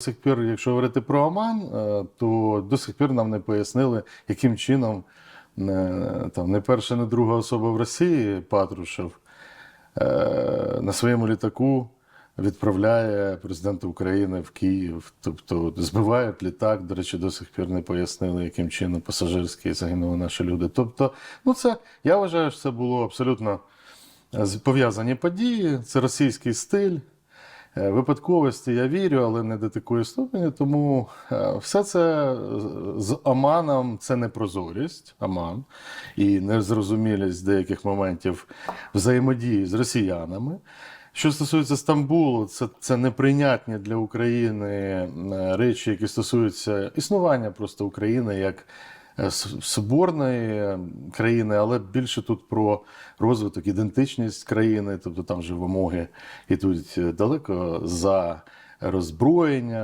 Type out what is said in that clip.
Сих пір, якщо говорити про Оман, е, то до сих пір нам не пояснили, яким чином не, там, не перша, не друга особа в Росії, Патрушев, е, на своєму літаку відправляє президента України в Київ. Тобто збивають літак. До речі, до сих пір не пояснили, яким чином пасажирський загинули наші люди. Тобто, ну це я вважаю, що це було абсолютно е, пов'язані події. Це російський стиль. Е, Випадковості я вірю, але не до такої ступені. Тому е, все це з- Оманом це не прозорість, Оман, і незрозумілість деяких моментів взаємодії з росіянами. Що стосується Стамбулу, це, це неприйнятні для України е, речі, які стосуються існування просто України як соборної е, країни, але більше тут про розвиток, ідентичність країни, тобто там же вимоги йдуть е, далеко за роззброєння,